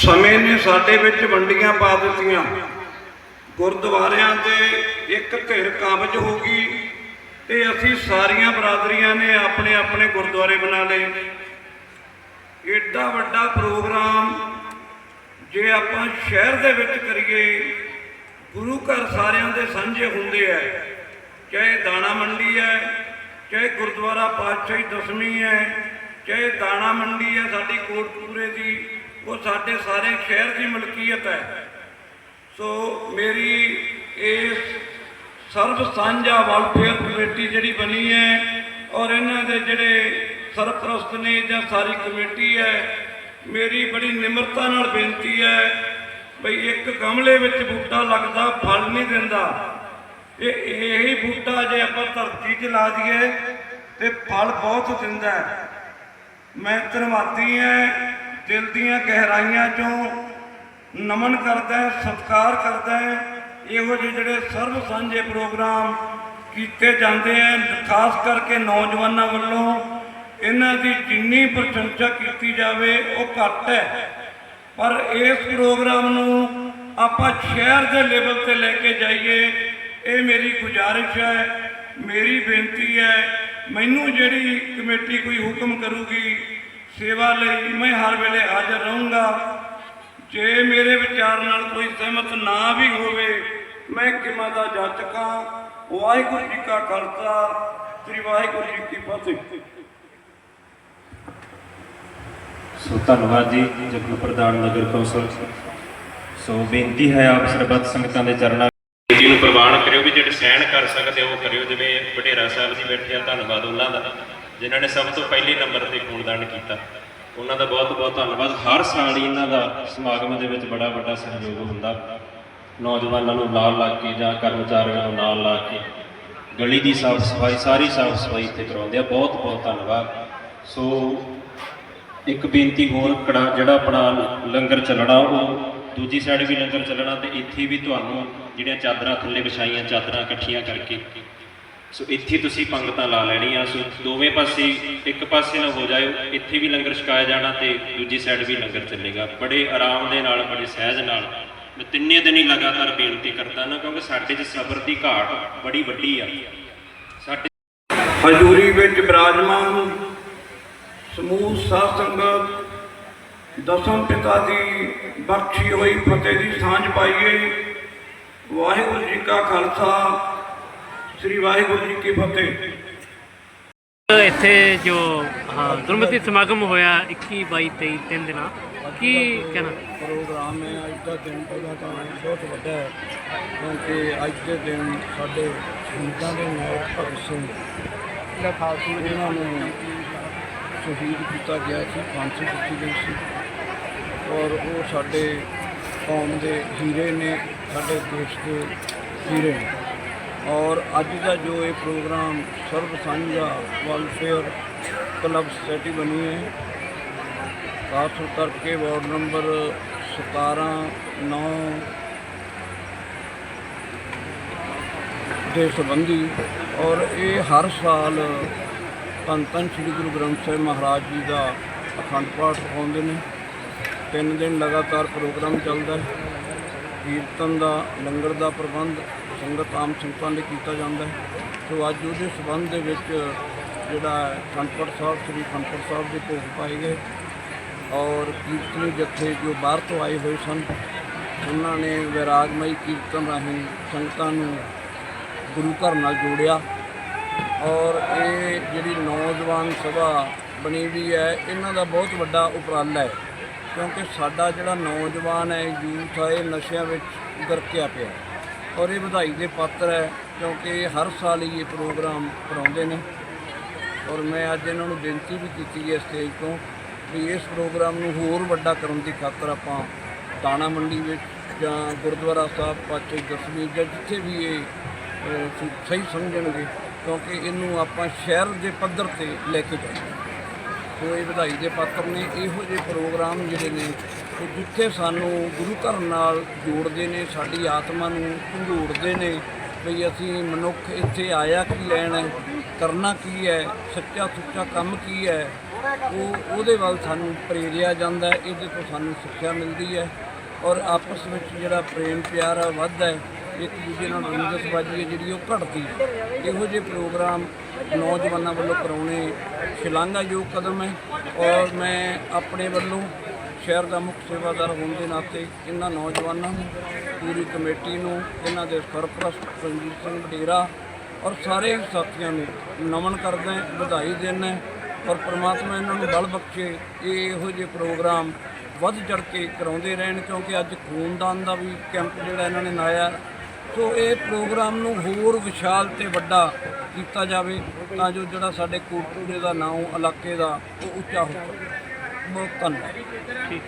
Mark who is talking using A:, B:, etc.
A: ਸਮੇਂ ਨੇ ਸਾਡੇ ਵਿੱਚ ਵੰਡੀਆਂ ਪਾ ਦਿੱਤੀਆਂ। ਗੁਰਦੁਆਰਿਆਂ ਦੇ ਇੱਕ ਧਿਰ ਕਾਬਜ ਹੋ ਗਈ ਤੇ ਅਸੀਂ ਸਾਰੀਆਂ ਬਰਾਦਰੀਆਂ ਨੇ ਆਪਣੇ ਆਪਣੇ ਗੁਰਦੁਆਰੇ ਬਣਾ ਲਏ। ਏਡਾ ਵੱਡਾ ਪ੍ਰੋਗਰਾਮ ਜੇ ਆਪਾਂ ਸ਼ਹਿਰ ਦੇ ਵਿੱਚ ਕਰੀਏ, ਗੁਰੂ ਘਰ ਸਾਰਿਆਂ ਦੇ ਸਾਂਝੇ ਹੁੰਦੇ ਐ ਚਾਹੇ ਦਾਣਾ ਮੰਡੀ ਹੈ ਚਾਹੇ ਗੁਰਦੁਆਰਾ ਪਾਤਸ਼ਾਹੀ ਦਸਵੀਂ ਹੈ ਚਾਹੇ ਦਾਣਾ ਮੰਡੀ ਹੈ ਸਾਡੀ ਕੋਟਪੂਰੇ ਦੀ ਉਹ ਸਾਡੇ ਸਾਰੇ ਸ਼ਹਿਰ ਦੀ ਮਲਕੀਅਤ ਹੈ। ਸੋ ਮੇਰੀ ਇਸ ਸਰਬ ਸਾਂਝਾ ਵੈਲਫੇਅਰ ਕਮੇਟੀ ਜਿਹੜੀ ਬਣੀ ਹੈ ਔਰ ਇਹਨਾਂ ਦੇ ਜਿਹੜੇ ਸਰਪ੍ਰਸਤ ਨੇ ਜਾਂ ਸਾਰੀ ਕਮੇਟੀ ਹੈ, ਮੇਰੀ ਬੜੀ ਨਿਮਰਤਾ ਨਾਲ ਬੇਨਤੀ ਹੈ ਭਈ ਇੱਕ ਗਮਲੇ ਵਿੱਚ ਬੂਟਾ ਲੱਗਦਾ, ਫਲ ਨਹੀਂ ਦਿੰਦਾ। ਇਹ ਇਹੀ ਬੂਟਾ ਜੇ ਆਪਾਂ ਧਰਤੀ 'ਚ ਲਾ ਦਈਏ ਤੇ ਫਲ ਬਹੁਤ ਦਿੰਦਾ ਮੈਂ ਧੰਨਵਾਦੀ ਹਾਂ ਦਿਲ ਦੀਆਂ ਗਹਿਰਾਈਆਂ 'ਚੋਂ ਨਮਨ ਕਰਦਾ ਹੈ, ਸਤਿਕਾਰ ਕਰਦਾ ਹੈ। ਇਹੋ ਜਿਹੇ ਜਿਹੜੇ ਸਰਬ ਸਾਂਝੇ ਪ੍ਰੋਗਰਾਮ ਕੀਤੇ ਜਾਂਦੇ ਹਨ ਖਾਸ ਕਰਕੇ ਨੌਜਵਾਨਾਂ ਵੱਲੋਂ। ਇਹਨਾਂ ਦੀ ਜਿੰਨੀ ਪ੍ਰਸ਼ੰਸਾ ਕੀਤੀ ਜਾਵੇ, ਉਹ ਘੱਟ ਹੈ। ਪਰ ਇਸ ਪ੍ਰੋਗਰਾਮ ਨੂੰ ਆਪਾਂ ਸ਼ਹਿਰ ਦੇ ਲੈਵਲ ਤੇ ਲੈ ਕੇ ਜਾਈਏ, ਇਹ ਮੇਰੀ ਗੁਜ਼ਾਰਿਸ਼ ਹੈ, ਮੇਰੀ ਬੇਨਤੀ ਹੈ। ਮੈਨੂੰ ਜਿਹੜੀ ਕਮੇਟੀ ਕੋਈ ਹੁਕਮ ਕਰੂਗੀ ਸੇਵਾ ਲਈ ਮੈਂ ਹਰ ਵੇਲੇ ਹਾਜ਼ਰ ਰਹੂੰਗਾ। ਜੇ ਮੇਰੇ ਵਿਚਾਰ ਨਾਲ ਕੋਈ ਸਹਿਮਤ ਨਾ ਵੀ ਹੋਵੇ ਮੈਂ ਕਿਮਾ ਦਾ ਜਾਚਕਾਂ ਵਾਹਿਗੁਰੂ ਜੀ ਕਾ ਖਾਲਸਾ ਸ੍ਰੀ ਵਾਹਿਗੁਰੂ ਜੀ ਕੀ ਫਤਿਹ।
B: ਸੋ ਧੰਨਵਾਦ ਜੀ ਜਗੂ ਪ੍ਰਧਾਨ ਨਗਰ ਕੌਂਸਲ। ਸੋ ਬੇਨਤੀ ਹੈ ਆਪ ਸਰਬੱਤ ਸੰਗਤਾਂ ਦੇ ਚਰਨਾਂ ਬੇਨਤੀ ਨੂੰ ਪ੍ਰਵਾਨ ਕਰਿਓ ਵੀ ਜਿਹੜੇ ਸਹਿਣ ਕਰ ਸਕਦੇ ਉਹ ਕਰਿਓ। ਜਿਵੇਂ ਵਡੇਰਾ ਸਾਹਿਬ ਜੀ ਬੈਠੇ ਆ ਧੰਨਵਾਦ ਉਹਨਾਂ ਦਾ। ਜਿਨ੍ਹਾਂ ਨੇ ਸਭ ਤੋਂ ਪਹਿਲੇ ਨੰਬਰ ਤੇ ਖੂਨਦਾਨ ਕੀਤਾ। ਉਹਨਾਂ ਦਾ ਬਹੁਤ ਬਹੁਤ ਧੰਨਵਾਦ। ਹਰ ਸਾਲ ਹੀ ਇਹਨਾਂ ਦਾ ਸਮਾਗਮ ਦੇ ਵਿੱਚ ਬੜਾ ਵੱਡਾ ਸਹਿਯੋਗ ਹੁੰਦਾ। ਨੌਜਵਾਨਾਂ ਨੂੰ ਨਾਲ ਲਾ ਕੇ ਜਾਂ ਕਰਮਚਾਰੀਆਂ ਨੂੰ ਨਾਲ ਲਾ ਕੇ ਗਲੀ ਦੀ ਸਾਫ਼ ਸਫ਼ਾਈ, ਸਾਰੀ ਸਾਫ਼ ਸਫ਼ਾਈ ਇੱਥੇ ਕਰਾਉਂਦੇ ਆ। ਬਹੁਤ ਬਹੁਤ ਧੰਨਵਾਦ। ਸੋ ਇੱਕ ਬੇਨਤੀ ਹੋਰ, ਕੜਾ ਜਿਹੜਾ ਆਪਣਾ ਲੰਗਰ ਚੱਲਣਾ, ਉਹ ਦੂਜੀ ਸਾਈਡ ਵੀ ਲੰਗਰ ਚੱਲਣਾ ਤੇ ਇੱਥੇ ਵੀ ਤੁਹਾਨੂੰ ਜਿਹੜੀਆਂ ਚਾਦਰਾਂ ਥੱਲੇ ਵਿਛਾਈਆਂ, ਚਾਦਰਾਂ ਇਕੱਠੀਆਂ ਕਰਕੇ ਸੋ ਇੱਥੇ ਤੁਸੀਂ ਪੰਗਤਾਂ ਲਾ ਲੈਣੀਆਂ, ਸੋ ਦੋਵੇਂ ਪਾਸੇ, ਇੱਕ ਪਾਸੇ ਨਾ ਹੋ ਜਾਇਓ, ਇੱਥੇ ਵੀ ਲੰਗਰ ਛਕਾਇਆ ਜਾਣਾ ਤੇ ਦੂਜੀ ਸਾਈਡ ਵੀ ਲੰਗਰ ਚੱਲੇਗਾ। ਬੜੇ ਆਰਾਮ ਦੇ ਨਾਲ, ਬੜੇ ਸਹਿਜ ਨਾਲ। ਮੈਂ ਤਿੰਨੇ ਦਿਨ ਹੀ ਲਗਾਤਾਰ ਬੇਨਤੀ ਕਰਦਾ ਨਾ, ਕਿਉਂਕਿ ਸਾਡੇ 'ਚ ਸਬਰ ਦੀ ਘਾਟ ਬੜੀ ਵੱਡੀ ਆ। ਸਾਡੇ
A: ਹਜ਼ੂਰੀ ਵਿੱਚ ਬਿਰਾਜਮਾਨ ਸਮੂਹ ਸਾਧ ਸੰਗਤ ਦਸਮ ਪਿਤਾ ਦੀ ਬਖਸ਼ੀ ਹੋਈ, ਫਤਿਹ ਦੀ ਸਾਂਝ ਪਾਈਏ। ਵਾਹਿਗੁਰੂ ਜੀ ਕਾ ਖਾਲਸਾ ਸ੍ਰੀ ਵਾਹਿਗੁਰੂ ਜੀ ਕੀ ਫਤਿਹ।
C: ਇੱਥੇ ਜੋ ਹਾਂ ਗੁਰਮਤਿ ਸਮਾਗਮ ਹੋਇਆ 21 22 23 ਤਿੰਨ ਦਿਨਾਂ। ਕੀ ਕਹਿਣਾ?
D: ਪ੍ਰੋਗਰਾਮ ਹੈ ਅੱਜ ਦਾ ਦਿਨ ਪਹਿਲਾਂ ਤਾਂ ਬਹੁਤ ਵੱਡਾ ਹੈ ਕਿਉਂਕਿ ਅੱਜ ਦੇ ਦਿਨ ਸਾਡੇ ਸ਼ਹੀਦਾਂ ਦੇ ਨਾਇਕ ਭਗਤ ਸਿੰਘ ਇਹਨਾਂ ਨੂੰ ਸ਼ਹੀਦ ਕੀਤਾ ਗਿਆ ਸੀ ਫਾਂਸੀ ਦਿੱਤੀ ਗਈ ਸੀ। ਔਰ ਉਹ ਸਾਡੇ ਕੌਮ ਦੇ ਹੀਰੇ ਨੇ ਸਾਡੇ ਦੇਸ਼ ਦੇ ਹੀਰੇ ਨੇ। ਔਰ ਅੱਜ ਦਾ ਜੋ ਇਹ ਪ੍ਰੋਗਰਾਮ ਸਰਬ ਸਾਂਝਾ ਵੈਲਫੇਅਰ ਕਲੱਬ ਸੋਸਾਇਟੀ ਬਣੀ ਹੈ, ਖਾਸ ਕਰਕੇ ਵਾਰਡ ਨੰਬਰ 17 9 ਦੇ ਸੰਬੰਧੀ ਔਰ ਇਹ ਹਰ ਸਾਲ ਧੰਨ ਧੰਨ ਸ੍ਰੀ ਗੁਰੂ ਗ੍ਰੰਥ ਸਾਹਿਬ ਮਹਾਰਾਜ ਜੀ ਦਾ ਅਖੰਡ ਪਾਠ ਪਾਉਂਦੇ ਨੇ। ਤਿੰਨ ਦਿਨ ਲਗਾਤਾਰ ਪ੍ਰੋਗਰਾਮ ਚੱਲਦਾ ਹੈ। ਕੀਰਤਨ ਦਾ, ਲੰਗਰ ਦਾ ਪ੍ਰਬੰਧ ਸੰਗਤ ਆਮ ਸੰਗਤਾਂ ਲਈ ਕੀਤਾ ਜਾਂਦਾ ਹੈ। ਸੋ ਅੱਜ ਉਹਦੇ ਸਬੰਧ ਦੇ ਵਿੱਚ ਜਿਹੜਾ ਹੈ ਸਾਹਿਬ, ਸ੍ਰੀ ਅਖੰਡ ਸਾਹਿਬ ਦੇ ਭੋਗ ਪਾਏ ਗਏ ਔਰ ਕੀਰਤਨੀ ਜਥੇ ਜੋ ਬਾਹਰ ਤੋਂ ਆਏ ਹੋਏ ਸਨ, ਉਹਨਾਂ ਨੇ ਵਿਰਾਗਮਈ ਕੀਰਤਨ ਰਾਹੀਂ ਸੰਗਤਾਂ ਨੂੰ ਗੁਰੂ ਘਰ ਨਾਲ ਜੋੜਿਆ ਔਰ ਇਹ ਜਿਹੜੀ ਨੌਜਵਾਨ ਸਭਾ ਬਣੀ ਵੀ ਹੈ, ਇਹਨਾਂ ਦਾ ਬਹੁਤ ਵੱਡਾ ਉਪਰਾਲਾ ਹੈ। ਕਿਉਂਕਿ ਸਾਡਾ ਜਿਹੜਾ ਨੌਜਵਾਨ ਹੈ, ਯੂਥ ਹੈ ਇਹ ਨਸ਼ਿਆਂ ਵਿੱਚ ਗਰਕਿਆ ਪਿਆ ਔਰ ਇਹ ਵਧਾਈ ਦੇ ਪਾਤਰ ਹੈ, ਕਿਉਂਕਿ ਹਰ ਸਾਲ ਹੀ ਇਹ ਪ੍ਰੋਗਰਾਮ ਕਰਾਉਂਦੇ ਨੇ। ਔਰ ਮੈਂ ਅੱਜ ਇਹਨਾਂ ਨੂੰ ਬੇਨਤੀ ਵੀ ਕੀਤੀ ਹੈ ਸਟੇਜ ਤੋਂ ਵੀ ਇਸ ਪ੍ਰੋਗਰਾਮ ਨੂੰ ਹੋਰ ਵੱਡਾ ਕਰਨ ਦੀ ਖਾਤਰ ਆਪਾਂ ਦਾਣਾ ਮੰਡੀ ਵਿੱਚ ਜਾਂ ਗੁਰਦੁਆਰਾ ਸਾਹਿਬ ਪਾਤਸ਼ਾਹੀ ਦਸਵੀਂ ਜਾਂ ਜਿੱਥੇ ਵੀ ਇਹ ਸਹੀ ਸਮਝਣਗੇ, ਕਿਉਂਕਿ ਇਹਨੂੰ ਆਪਾਂ ਸ਼ਹਿਰ ਦੇ ਪੱਧਰ ਤੇ ਲੈ ਕੇ ਜਾਈਏ। ਹੋਏ ਵਧਾਈ ਦੇ ਪਾਤਰ ਨੇ, ਇਹੋ ਜਿਹੇ ਪ੍ਰੋਗਰਾਮ ਜਿਹੜੇ ਨੇ, ਉਹ ਜਿੱਥੇ ਸਾਨੂੰ ਗੁਰੂ ਘਰ ਨਾਲ ਜੋੜਦੇ ਨੇ, ਸਾਡੀ ਆਤਮਾ ਨੂੰ ਝੰਜੋੜਦੇ ਨੇ ਵੀ ਅਸੀਂ ਮਨੁੱਖ ਇੱਥੇ ਆਇਆ ਕੀ ਲੈਣ, ਕਰਨਾ ਕੀ ਹੈ, ਸੱਚਾ ਸੁੱਚਾ ਕੰਮ ਕੀ ਹੈ, ਉਹ, ਉਹਦੇ ਵੱਲ ਸਾਨੂੰ ਪ੍ਰੇਰਿਆ ਜਾਂਦਾ ਇਹਦੇ ਤੋਂ ਸਾਨੂੰ ਸਿੱਖਿਆ ਮਿਲਦੀ ਹੈ ਔਰ ਆਪਸ ਵਿੱਚ ਜਿਹੜਾ ਪ੍ਰੇਮ ਪਿਆਰ ਆ, ਵੱਧਦਾ ਹੈ ਇੱਕ ਦੂਜੇ ਨਾਲ ਰੰਜਸਬਾਜੀ ਹੈ, ਜਿਹੜੀ ਉਹ ਘਟਦੀ ਹੈ। ਇਹੋ ਜਿਹੇ ਪ੍ਰੋਗਰਾਮ ਨੌਜਵਾਨਾਂ ਵੱਲੋਂ ਕਰਾਉਣੇ ਸ਼ਲਾਘਾਯੋਗ ਕਦਮ ਹੈ ਔਰ ਮੈਂ ਆਪਣੇ ਵੱਲੋਂ ਸ਼ਹਿਰ ਦਾ ਮੁੱਖ ਸੇਵਾਦਾਰ ਹੋਣ ਦੇ ਨਾਤੇ ਇਹਨਾਂ ਨੌਜਵਾਨਾਂ ਨੂੰ, ਪੂਰੀ ਕਮੇਟੀ ਨੂੰ, ਇਹਨਾਂ ਦੇ ਸਰਪ੍ਰਸਤ ਰਣਜੀਤ ਸਿੰਘ ਵਡੇਰਾ ਔਰ ਸਾਰੇ ਸਾਥੀਆਂ ਨੂੰ ਨਮਨ ਕਰਦਾ ਵਧਾਈ ਦਿੰਦਾ ਔਰ ਪ੍ਰਮਾਤਮਾ ਇਹਨਾਂ ਨੂੰ ਬਲ ਬਖਸ਼ੇ ਇਹ ਇਹੋ ਜਿਹੇ ਪ੍ਰੋਗਰਾਮ ਵੱਧ ਚੜ ਕੇ ਕਰਾਉਂਦੇ ਰਹਿਣ ਕਿਉਂਕਿ ਅੱਜ ਖੂਨਦਾਨ ਦਾ ਵੀ ਕੈਂਪ ਜਿਹੜਾ ਇਹਨਾਂ ਨੇ ਲਾਇਆ ਸੋ ਇਹ ਪ੍ਰੋਗਰਾਮ ਨੂੰ ਹੋਰ ਵਿਸ਼ਾਲ ਤੇ ਵੱਡਾ ਕੀਤਾ ਜਾਵੇ ਤਾਂ ਜੋ ਜਿਹੜਾ ਸਾਡੇ ਕੋਟਪੂਰੇ ਦਾ ਨਾਮ ਇਲਾਕੇ ਦਾ, ਉਹ ਉੱਚਾ ਹੋ ਸਕੇ। ਬਹੁਤ ਧੰਨਵਾਦ।
C: ਠੀਕ।